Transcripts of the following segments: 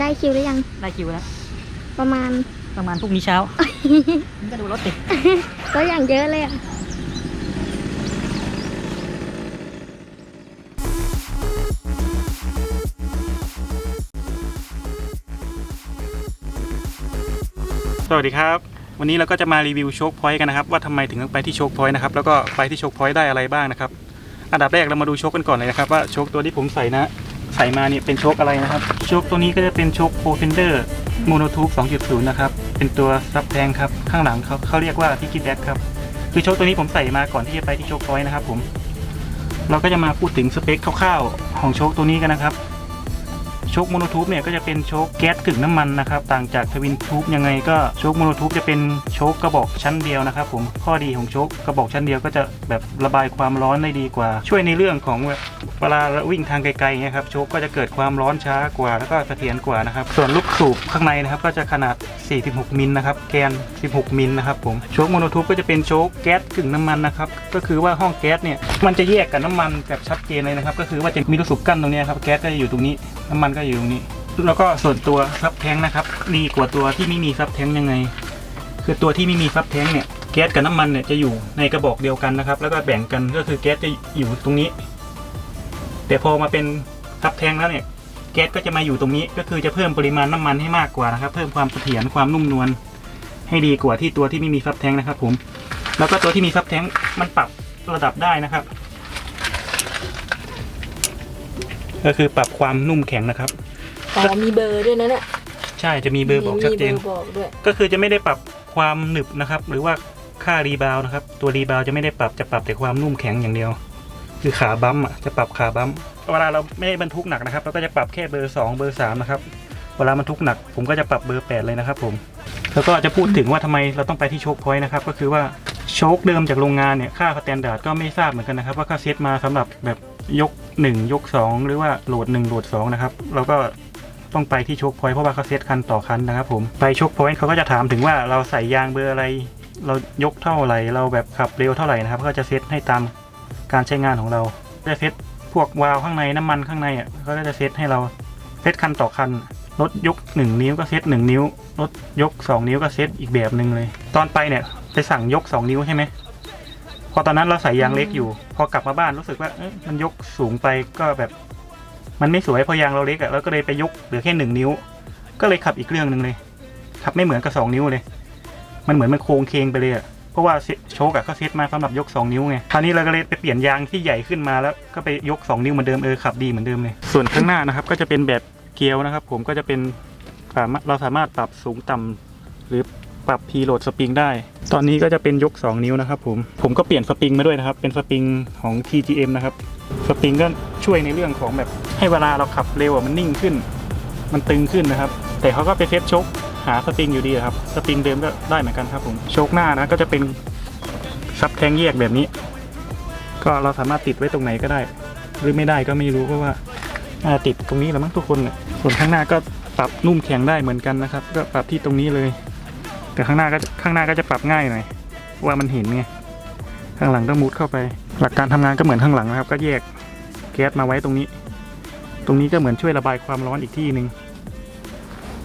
ได้คิวหรือยัง ได้คิวแล้ว ประมาณ ประมาณพรุ่งนี้เช้ามันก็ดูรถติดก็อย่างเยอะเลยอะสวัสดีครับ วันนี้เราก็จะมารีวิวโชคพอยต์กันนะครับ ว่าทำไมถึงต้องไปที่โชคพอยต์นะครับ แล้วก็ไปที่โชคพอยต์ได้อะไรบ้างนะครับ อันดับแรกเรามาดูโชคกันก่อนเลยนะครับว่าโชคตัวที่ผมใส่นะ ใส่มาเนี่ยเป็นโชคอะไรนะครับ โชคตัวนี้ก็จะเป็นโชคโปรเฟนเดอร์โมโนทูบ2.0 นะครับ เป็นตัวซับแทงครับ ข้างหลังเขาเขาเรียกว่าพิกิแบ็กครับ คือโชคตัวนี้ผมใส่มาก่อนที่จะไปที่โชคพอยนะครับผม เราก็จะมาพูดถึงสเปคคร่าวๆของโชคตัวนี้กันนะครับ ชคโมโนทูบเนี่ยก็จะเป็นโชคแก๊สกึ่งน้ำมันนะครับต่างจากทวินทูบยังไงก็โชคโมโนทูบจะเป็นโชคกระบอกชั้นเดียวนะครับผมข้อดีของโชคกระบอกชั้นเดียวก็จะแบบระบายความร้อนได้ดีกว่า ช่วยในเรื่องของเวลาวิ่งทางไกลๆนี่ยครับโชคก็จะเกิดความร้อนช้ากว่า แล้วก็เสถียรกว่านะครับส่วนลูกสูบข้างในนะครับก็จะขนาด 46 มิลนะครับแกน 16 มิลนะครับผมโชคโมโนทูบก็จะเป็นโชคแก๊สกึ่งน้ำมันนะครับก็คือว่าห้องแก๊สเนี่ยมันจะแยกกับน้ำมันแบบชัดเจนเลยนะครับก็คือว่าจะมีลูกสูบกั้นตรงนี้ครับแก๊สก็จะอยู่ตรงนี้น้ำมันก็อยู่ตรงนี้ แล้วก็ส่วนตัวซับแท้งนะครับดีกว่าตัวที่ไม่มีซับแท้งยังไง คือตัวที่ไม่มีซับแท้งเนี่ยแก๊สกับน้ำมันเนี่ยจะอยู่ในกระบอกเดียวกันนะครับ แล้วก็แบ่งกันก็คือแก๊สจะอยู่ตรงนี้ แต่พอมาเป็นซับแท้งแล้วเนี่ยแก๊สก็จะมาอยู่ตรงนี้ก็คือจะเพิ่มปริมาณน้ำมันให้มากกว่านะครับ เพิ่มความเสถียรความนุ่มนวลให้ดีกว่าที่ตัวที่ไม่มีซับแท้งนะครับ ผม แล้วก็ตัวที่มีซับแท้งมันปรับระดับได้นะครับ ก็คือปรับความนุ่มแข็งนะครับ อ๋อมีเบอร์ด้วยนะเนี่ยใช่จะมีเบอร์บอกชัดเจน มีเบอร์บอกด้วย ก็คือจะไม่ได้ปรับความหนึบนะครับ หรือว่าค่ารีบาวด์นะครับ ตัวรีบาวด์จะไม่ได้ปรับจะปรับแต่ความนุ่มแข็งอย่างเดียว คือขาบัมป์อะจะปรับขาบัมป์เวลาเราไม่ได้บรรทุกหนักนะครับเราก็จะปรับแค่เบอร์2เบอร์3นะครับเวลาบรรทุกหนัก ผมก็จะปรับเบอร์8เลยนะครับ ผม แล้วก็จะพูดถึงว่าทำไมเราต้องไปที่โชคพอยต์นะครับ ก็คือว่าโชคเดิมจากโรงงานเนี่ยค่าสแตนดาร์ดก็ไม่ทราบเหมือนกันนะครับ ว่าเขาเซตมาสำหรับแบบ ยก 1 ยก 2 หรือว่าโหลด 1 โหลด 2 นะครับ เราก็ต้องไปที่โชคพอยต์เพราะว่าเขาเซตคันต่อคันนะครับผมไปโชคพอยต์เขาก็จะถามถึงว่าเราใส่ยางเบอร์อะไร เรายกเท่าไหร่ เราแบบขับเร็วเท่าไหร่นะครับ ก็จะเซตให้ตามการใช้งานของเราจะเซตพวกวาล์วข้างในน้ำมันข้างในอะเขาก็จะเซตให้เราเซตคันต่อคันรถยก 1 นิ้วก็เซต1นิ้วรถยก 2 นิ้วก็เซตอีกแบบหนึ่งเลย ตอนไปเนี่ยไปสั่งยก 2 นิ้วใช่ไหม พอตอนนั้นเราใส่ยางเล็กอยู่ พอกลับมาบ้านรู้สึกว่าเอ๊ะมันยกสูงไปก็แบบ มันไม่สวยเพอยางเราเล็กอะแล้วก็เลยไปยกเหลือแค่หนึ่งนิ้ว ก็เลยขับอีกเรื่องหนึ่งเลยขับไม่เหมือนกับสองนิ้วเลย มันเหมือนมันโค้งเคงไปเลยอะเพราะว่าโชกอะก็เซตมาสำหรับยก 2 นิ้วไงคราวนี้เราก็เลยไปเปลี่ยนยางที่ใหญ่ขึ้นมาแล้วก็ไปยก 2 นิ้วเหมือนเดิมเออขับดีเหมือนเดิมเลยส่วนข้างหน้านะครับ ก็จะเป็นแบบเกียวนะครับ ผมก็จะเป็นสามารถเราสามารถปรับสูงต่ำหรือ ปรับพีโหลดสปริงได้ ตอนนี้ก็จะเป็นยก 2 นิ้วนะครับผมผมก็เปลี่ยนสปริงมาด้วยนะครับ เป็นสปริงของ TGM นะครับสปริงก็ช่วยในเรื่องของแบบให้เวลาเราขับเร็วมันนิ่งขึ้น มันตึงขึ้นนะครับ แต่เขาก็ไปเซตชคหาสปริงอยู่ดีครับสปริงเดิมก็ได้เหมือนกันครับผมชคหน้านะก็จะเป็นซับแทงแยกแบบนี้ ก็เราสามารถติดไว้ตรงไหนก็ได้ หรือไม่ได้ก็ไม่รู้เพราะว่าน่าติดตรงนี้แหละมั้งทุกคนส่วนข้างหน้าก็ปรับนุ่มแข็งได้เหมือนกันนะครับ ก็ปรับที่ตรงนี้เลย แต่ข้างหน้าก็ข้างหน้าก็จะปรับง่ายหน่อยว่ามันเห็นไงข้างหลังต้องมุดเข้าไป หลักการทำงานก็เหมือนข้างหลังนะครับ ก็แยกแก๊สมาไว้ตรงนี้ ตรงนี้ก็เหมือนช่วยระบายความร้อนอีกที่หนึ่ง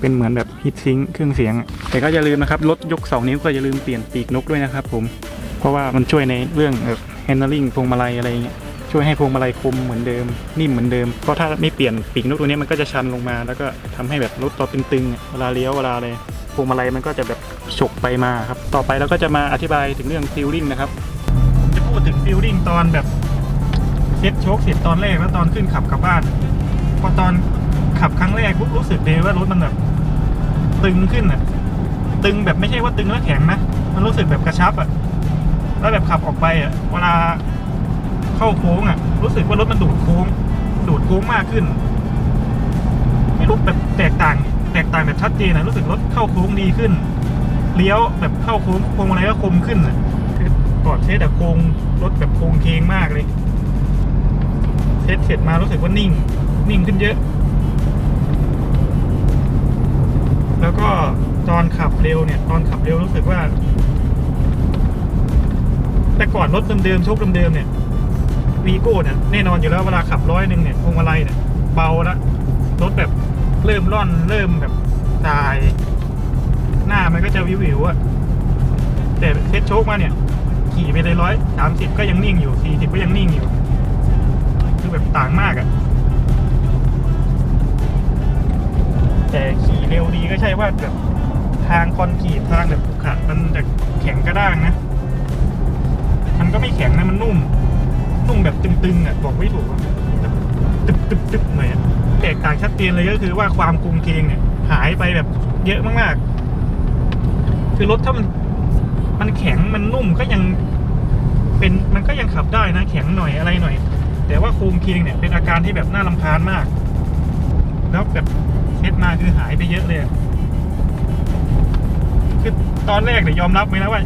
เป็นเหมือนแบบฮีทซิงเครื่องเสียง แต่ก็อย่าลืมนะครับรถยก2นิ้วก็อย่าลืมเปลี่ยนปีกนกด้วยนะครับ ผม เพราะว่ามันช่วยในเรื่องแบบ handling พวงมาลัยอะไรเงี้ยช่วยให้พวงมาลัยคมเหมือนเดิม นิ่มเหมือนเดิมเพราะถ้าไม่เปลี่ยนปีกนกตัวนี้มันก็จะชันลงมา แล้วก็ทำให้แบบรถตัวตึงๆเวลาเลี้ยวเวลาอะไร วงมาลัยมันก็จะแบบฉกไปมาครับ ต่อไปเราก็จะมาอธิบายถึงเรื่องฟิลลิ่งนะครับ จะพูดถึงฟิลลิ่งตอนแบบเซ็ตโชคเสร็จตอนแรกแล้วตอนขึ้นขับกลับบ้าน พอตอนขับครั้งแรกปุ๊บรู้สึกเลยว่ารถมันแบบตึงขึ้นอะตึงแบบไม่ใช่ว่าตึงแล้วแข็งนะ มันรู้สึกแบบกระชับอะแล้วแบบขับออกไปอะเวลาเข้าโค้งอะรู้สึกว่ารถมันดูดโค้ง ดูดโค้งมากขึ้น ไม่รู้แบบแตกต่าง แตกต่างแบบชัดเจนนะรู้สึกรถเข้าโค้งดีขึ้น เลี้ยวแบบเข้าโค้งพวงมาลัยก็คมขึ้นคือก่อนเทสอะโค้งรถแบบโค้งเคงมากเลย เทสเสร็จมารู้สึกว่านิ่ง นิ่งขึ้นเยอะ แล้วก็ตอนขับเร็วเนี่ย ตอนขับเร็วรู้สึกว่า แต่ก่อนรถเดิมๆโชคเดิมๆเนี่ยวีโก้เนี่ยแน่นอนอยู่แล้วเวลาขับร้อยหนึ่งเนี่ยพวงมาลัยเนี่ยเบาละรถแบบ เริ่มร่อนเริ่มแบบตาย หน้ามันก็จะวิววิวๆอะแต่เซ็ตโชคมาเนี่ย ขี่ไปเลยร้อยสามสิบก็ยังนิ่งอยู่สี่สิบก็ยังนิ่งอยู่ คือแบบต่างมากอะแต่ขี่เร็วดีก็ใช่ว่าแบบทางคอนกรีตทางแบบขรุขระมันจะแข็งกระด้างนะ มันก็ไม่แข็งนะมันนุ่ม นุ่มแบบตึงๆอะบอกไม่ถูกอะแบบตึบๆๆหน่อยอะ แตกต่างชัดเจนเลยก็คือว่าความกรุงเคงเนี่ยหายไปแบบเยอะมากๆ คือรถถ้ามันมันแข็งมันนุ่มก็ยังเป็นมันก็ยังขับได้นะแข็งหน่อยอะไรหน่อย แต่ว่าครงเคงเนี่ยเป็นอาการที่แบบน่ารำคาญมาก แล้วแบบเซ็ตมาคือหายไปเยอะเลยคือตอนแรกเนี่ยยอมรับไว้นะว่า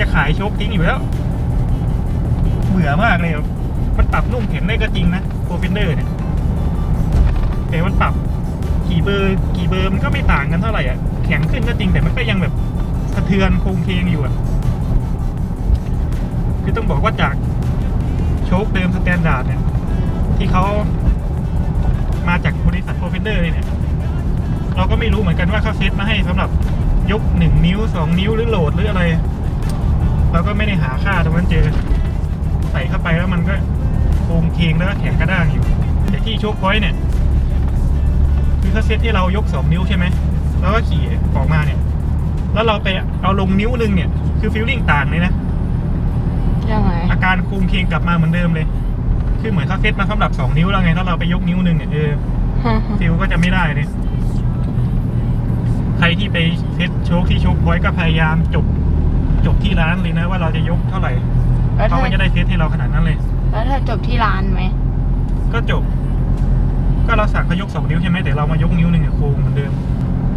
จะขายโชคทิ้งอยู่แล้วเบื่อมากเลยมันปรับนุ่มแข็งได้ก็จริงนะโปรฟินเดอร์เนี่ย แต่มันปรับกี่เบอร์กี่เบอร์มันก็ไม่ต่างกันเท่าไหร่อะแข็งขึ้นก็จริงแต่มันก็ยังแบบสะเทือนโครงเคงอยู่อะคือต้องบอกว่าจากโชคเดิมสแตนดาร์ดเนี่ย ที่เขามาจากบริษัทโปรฟินเดอร์เนี่ย เราก็ไม่รู้เหมือนกันว่าเขาเซตมาให้สำหรับยกหนึ่งนิ้วสองนิ้วหรือโหลดหรืออะไร เราก็ไม่ได้หาค่าตรงนั้นเจอ ใส่เข้าไปแล้วมันก็โครงเคงแล้วก็แข็งกระด้างอยู่ แต่ที่โชคพอยต์เนี่ย คือเขาเซตที่เรายกสองนิ้วใช่ไหมแล้วก็ขี่ออกมาเนี่ย แล้วเราไปเอาลงนิ้วหนึงเนี่ย คือฟีลลิ่งต่างเลยนะ ยังไง อาการโครงเคงกลับมาเหมือนเดิมเลย คือเหมือนเขาเซตมาสำหรับสองนิ้วแล้วไง ถ้าเราไปยกนิ้วหนึ่งเนี่ยเออฟิลก็จะไม่ได้เลยใครที่ไปเซตโชคที่โชคพอยต์ก็พยายามจบจบที่ร้านเลยนะว่าเราจะยกเท่าไหร่แล้วเขาถ้าก็จะได้เซตให้เราขนาดนั้นเลย แล้วถ้าจบที่ร้านไหม ก็จบ ก็เราสั่งเขายกสองนิ้วใช่ไหมแต่เรามายกนิ้วหนึ่งเนี่ยโค้งเหมือนเดิม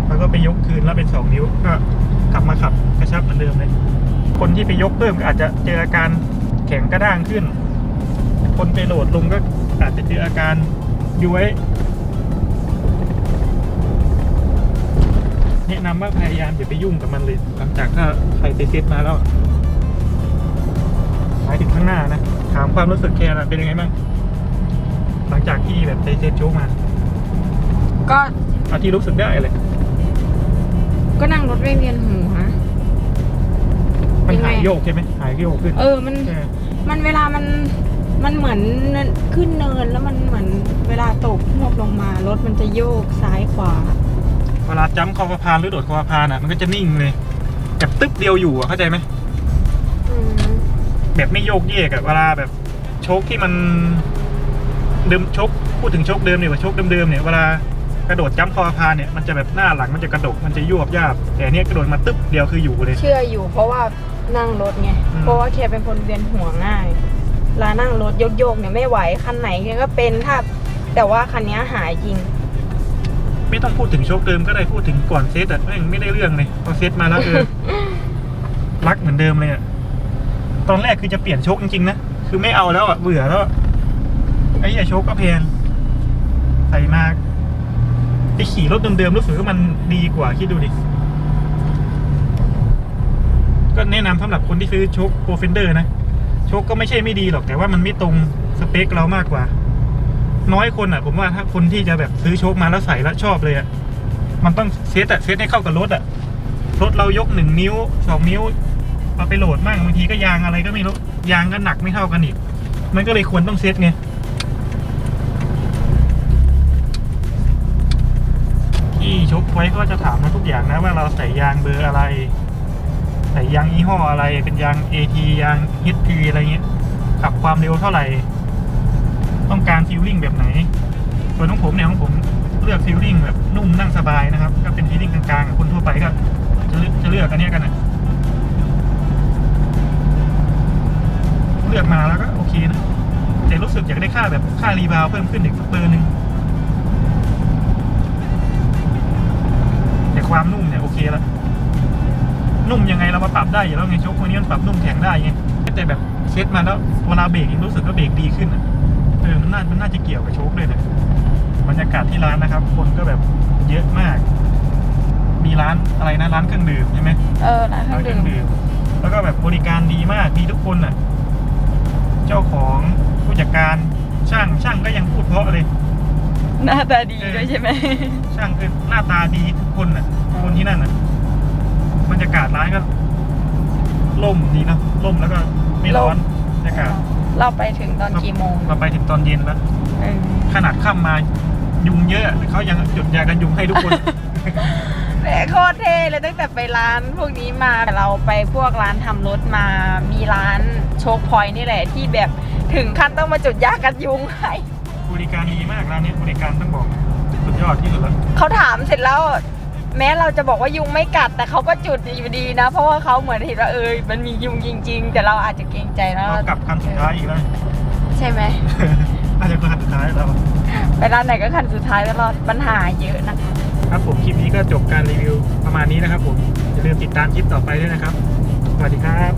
แล้วก็ไปยกคืนแล้วเป็นสองนิ้วก็กลับมาขับกระชับเหมือนเดิมเลย คนที่ไปยกเพิ่มก็อาจจะเจออาการแข็งกระด้างขึ้น คนไปโหลดลงก็อาจจะเจออาการย้วยแนะนำว่าพยายามอย่าไปยุ่งกับมันเลย หลังจากถ้าใครไปเซตมาแล้วหมายถึงข้างหน้านะ ถามความรู้สึกแกน่ะเป็นยังไงบ้าง หลังจากที่แบบไปเซตโชว์มาก็เอาที่รู้สึกได้เลยก็นั่งรถไม่เวียนหัวมันยังไงหายโยกใช่ไหมหายโยกขึ้น เออมันเออมันเวลามันมันเหมือนขึ้นเนินแล้วมันเหมือนเวลาตกหวบลงมารถมันจะโยกซ้ายขวา เวลาจ้ำคอสะพานหรือโดดคอสะพานอะ มันก็จะนิ่งเลยแบบตึ๊บเดียวอยู่อะเข้าใจไหมอืมแบบไม่โยกเยกอะเวลาแบบโชคที่มัน เดิมโชคพูดถึงโชคเดิมเนี่ยว่าโชคเดิมๆเนี่ยเวลากระโดดจ้ำคอสะพานเนี่ยมันจะแบบหน้าหลังมันจะกระดกมันจะยวบยาบแต่อันเนี้ยกระโดดมาตึ๊บเดียวคืออยู่เลย เชื่ออยู่เพราะว่านั่งรถไงอืมเพราะว่าแกเป็นคนเวียนหัวง่ายเวลานั่งรถโยกๆเนี่ยไม่ไหวคันไหนแกก็เป็นถ้าแต่ว่าคันเนี้ยหายจริง ไม่ต้องพูดถึงโชคเดิมก็ได้พูดถึงก่อนเซตอะแม่งไม่ได้เรื่องเลยพอเซตมาแล้วเออรักเหมือนเดิมเลยอะตอนแรกคือจะเปลี่ยนโชคจริงๆนะคือไม่เอาแล้วอะเบื่อแล้วอะ ไอ้เหี้โชคก็แพงใส่มาไปขี่รถเดิมๆรู้สึกว่ามันดีกว่าคิดดูดิ ก็แนะนำสำหรับคนที่ซื้อโชคโปรเฟนเดอร์นะ โชคก็ไม่ใช่ไม่ดีหรอกแต่ว่ามันไม่ตรงสเปคเรามากกว่า น้อยคนอะ ผมว่าถ้าคนที่จะแบบซื้อโชคมาแล้วใส่แล้วชอบเลยอะมันต้องเซตอะเซตให้เข้ากับรถอะรถเรายกหนึ่งนิ้วสองนิ้วเอาไปโหลดมั่งบางทีก็ยางอะไรก็ไม่รู้ยางก็หนักไม่เท่ากันอีก มันก็เลยควรต้องเซตไง ที่ชกไว้ก็จะถามมาทุกอย่างนะว่าเราใส่ยางเบอร์อะไร ใส่ยางยี่ห้ออะไรเป็นยาง AT ยาง HP อะไรเงี้ยขับความเร็วเท่าไหร่ ต้องการฟิลลิ่งแบบไหนส่วนของผมเนี่ยของผมเลือกฟิลลิ่งแบบนุ่มนั่งสบายนะครับ ก็เป็นฟิลลิ่งกลางๆคนทั่วไปก็จะเลือกจะเลือกอันนี้กันนะเลือกมาแล้วก็โอเคนะแต่รู้สึกอยากได้ค่าแบบค่ารีบาวเพิ่มขึ้นอีกสักเบอร์หนึ่ง ความนุ่มเนี่ยโอเคละนุ่มยังไงเรามาปรับได้อยู่แล้วไงโชควันนี้มันปรับนุ่มแข็งได้ไงแต่แบบเซ็ตมาแล้วเวลาเบรกยังรู้สึกว่าเบรกดีขึ้นอะเออมันน่ามันน่าจะเกี่ยวกับโชคเลยนะบรรยากาศที่ร้านนะครับ คนก็แบบเยอะมาก มีร้านอะไรนะร้านเครื่องดื่มใช่ไหมเออร้านเคร้ารื่อนงเครื่ดื่องมดื่มแล้วก็แบบบริการดีมากดีทุกคนน่ะ เจ้าของผู้จัดการช่างช่างก็ยังพูดเพราะเลย หน้าตาดีด้วยใช่ไหม ช่างคือหน้าตาดีทุกคนน่ะ คนที่นั่นน่ะบรรยากาศร้านก็ล่มดีเนอะล่มแล้วก็ไม่ร้อนบรรยากาศเราไปถึงตอนกี่โมงเราไปถึงตอนเย็นแล้ว เออขนาดค่ำมายุงเยอะแต่เขายังจุดยากันยุงให้ทุกคน แต่โคตรเท่เลยตั้งแต่ไปร้านพวกนี้มาเราไปพวกร้านทำรถมามีร้านโชคพอยต์นี่แหละที่แบบถึงขั้นต้องมาจุดยากันยุงให้ บริการดีมากร้านนี้บริการต้องบอกสุดยอดที่สุดแล้วเขาถามเสร็จแล้ว แม้เราจะบอกว่ายุงไม่กัด แต่เขาก็จุดอยู่ดีนะ เพราะว่าเขาเหมือนเห็นว่าเออมันมียุงจริง ๆ แต่เราอาจจะเกรงใจแล้วเรากลับคันสุดท้ายอีกแล้วใช่ไหมน่าจะคันสุดท้ายแล้วไปร้านไหนก็คันสุดท้ายตลอดปัญหาเยอะนะคะครับผมคลิปนี้ก็จบการรีวิวประมาณนี้นะครับผมอย่าลืมติดตามคลิปต่อไปด้วยนะครับสวัสดีครับ